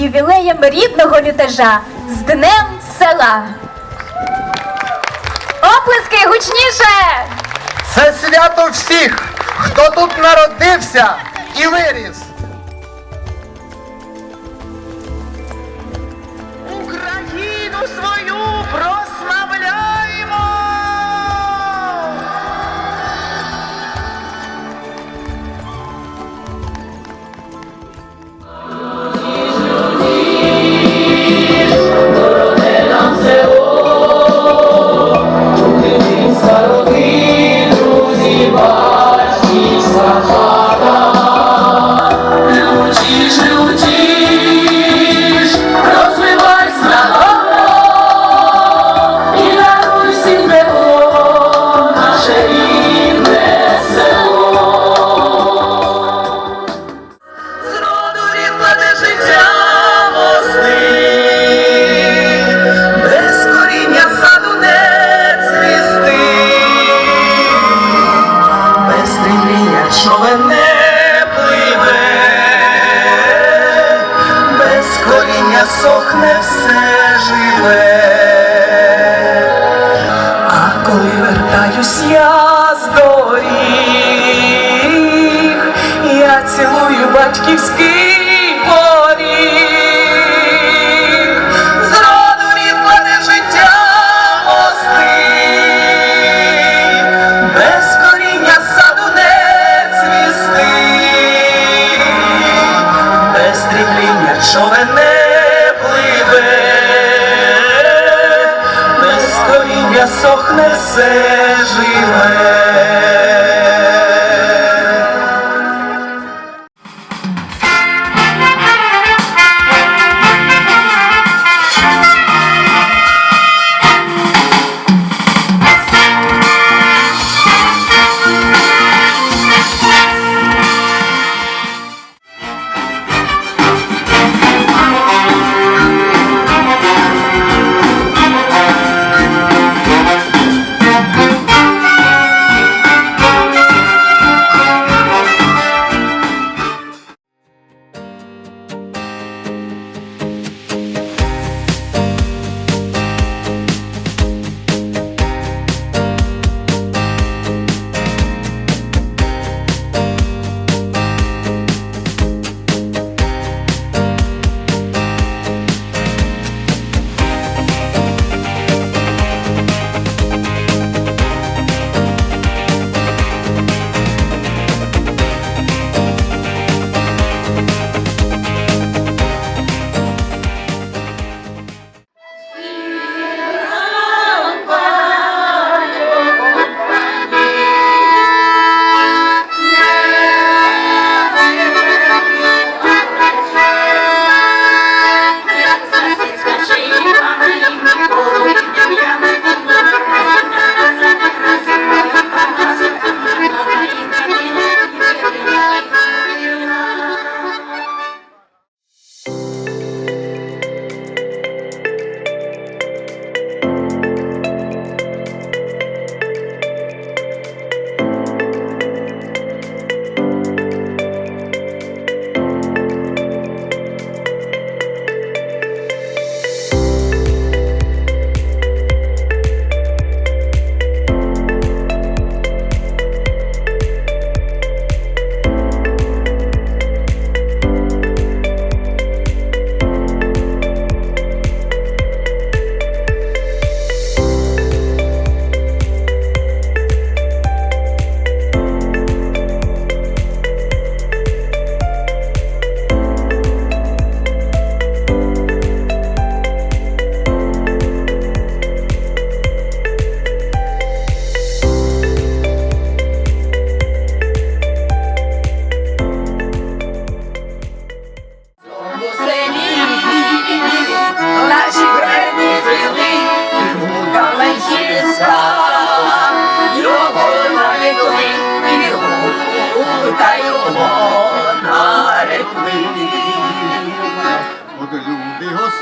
ювілеєм рідного лютежа з Днем села. Оплески гучніше! Це свято всіх, хто тут народився і виріс.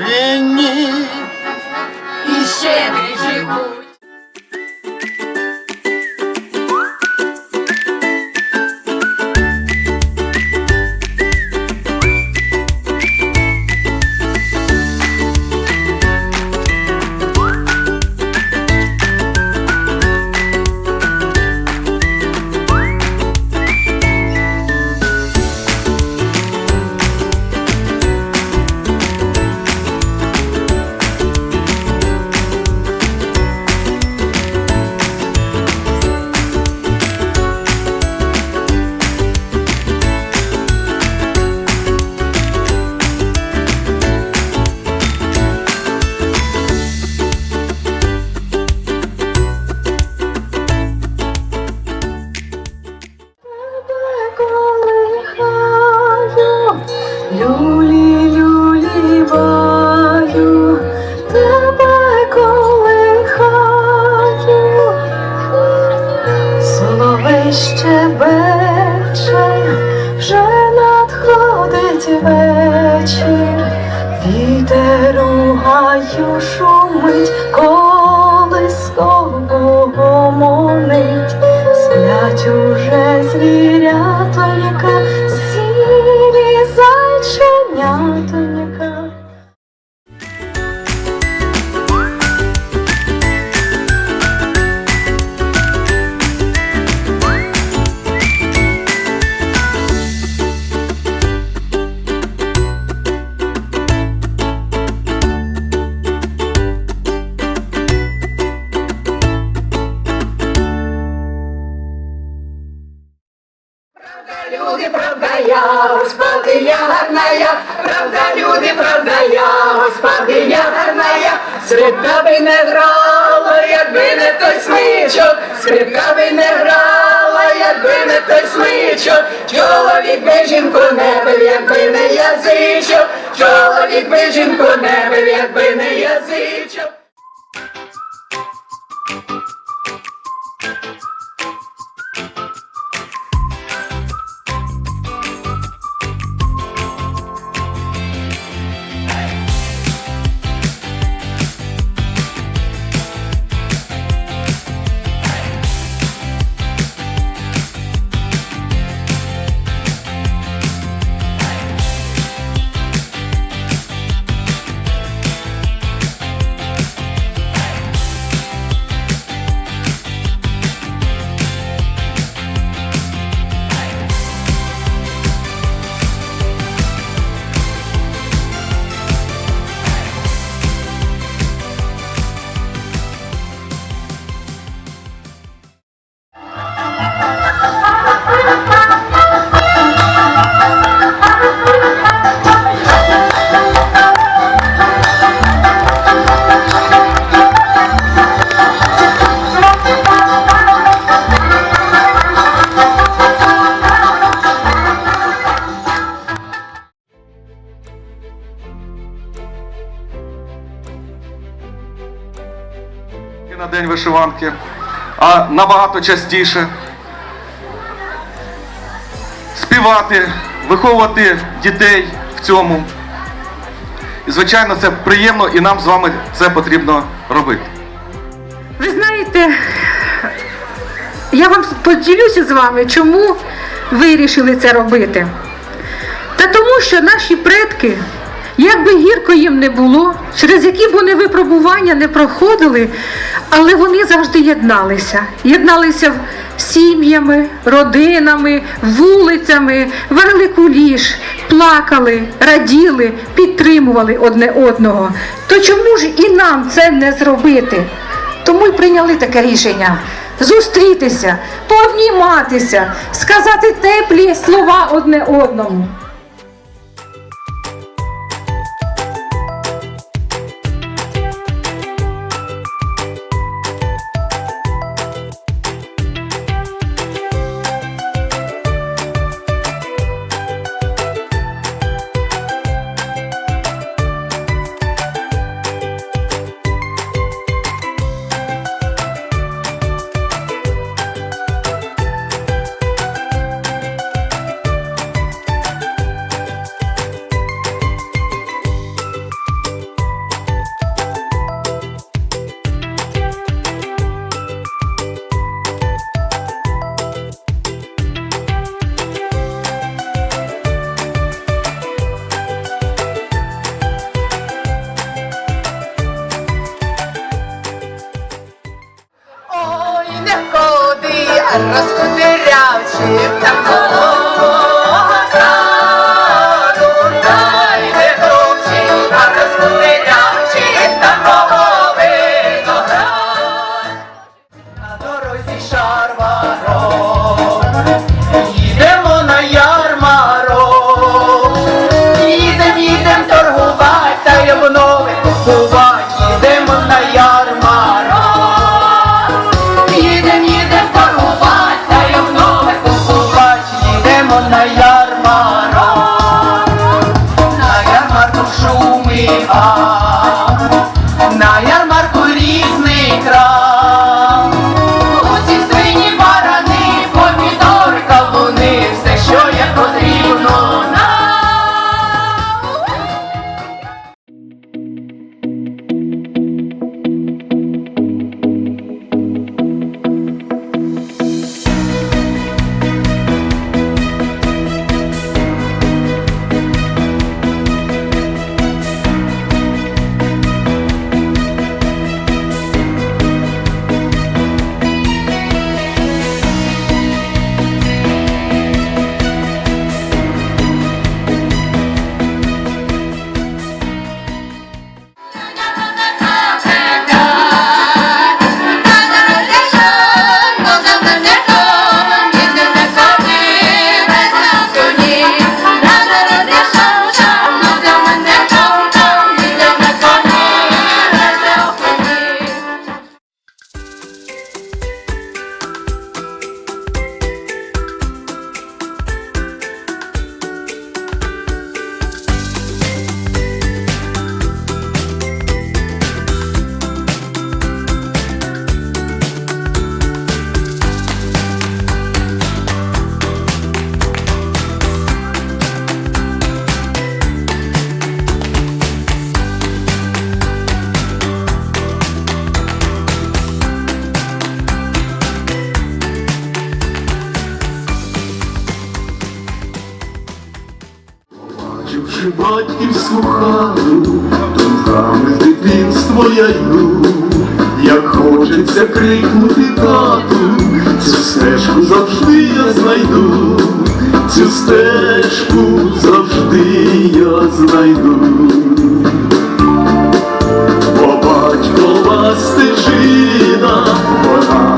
Yeah. у гаю шумить, Правда, люди, правда я, Господи, я гарная, скрипка би не грала, якби не той смичок, скрипка би не грала, якби не той смичок, чоловік би жінку не бив, якби не язичок, чоловік би жінку не бив, якби не язичок. А набагато частіше співати, виховувати дітей в цьому. І, звичайно, це приємно і нам з вами це потрібно робити. Ви знаєте, я вам поділюся з вами, чому вирішили це робити. Та тому, що наші предки, як би гірко їм не було, через які б вони випробування не проходили, але вони завжди єдналися. Єдналися сім'ями, родинами, вулицями, варили куліш, плакали, раділи, підтримували одне одного. То чому ж і нам це не зробити? Тому й прийняли таке рішення зустрітися, пообніматися, сказати теплі слова одне одному. we Rosie sharks. слухаю, думками в дитинство я йду, як хочеться крикнути тату, цю стежку завжди я знайду, цю стежку завжди я знайду, бо батькова стежина, вона.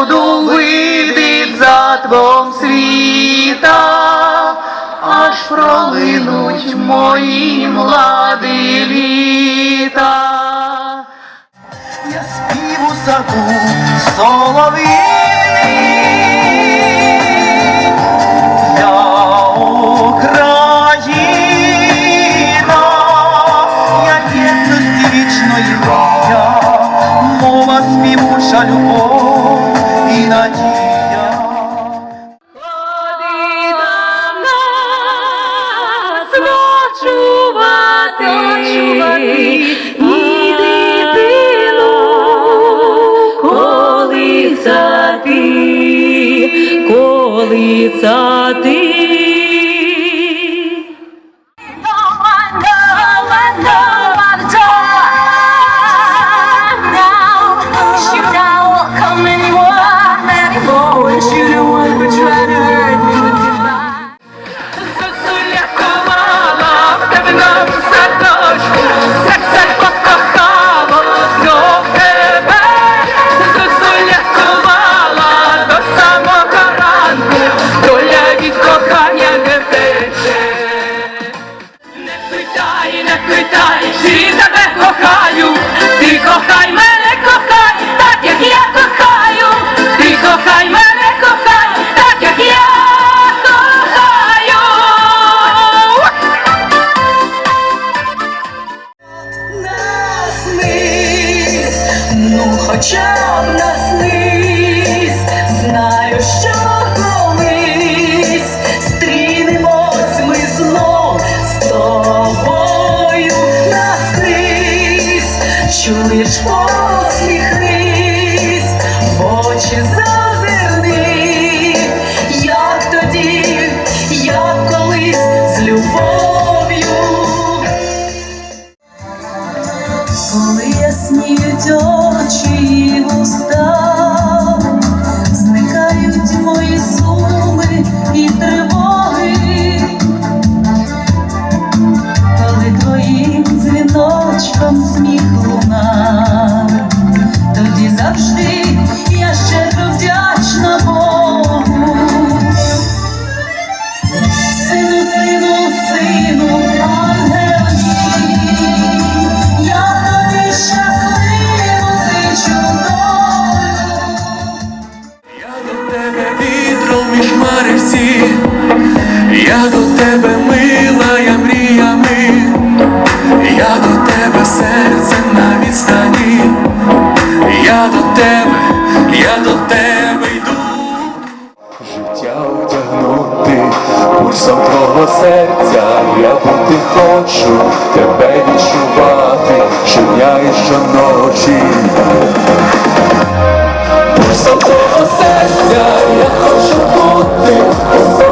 буду видить за твом світа, аж пролинуть мої млади літа. Я у саду солов'їний, я Україна, я єдності вічної, я мова співуча любов надія. Ходи до нас ночувати, і дитину колисати, колисати. серця, я бути хочу тебе відчувати, щодня і щоночі. Пульсом твого серця, я хочу бути.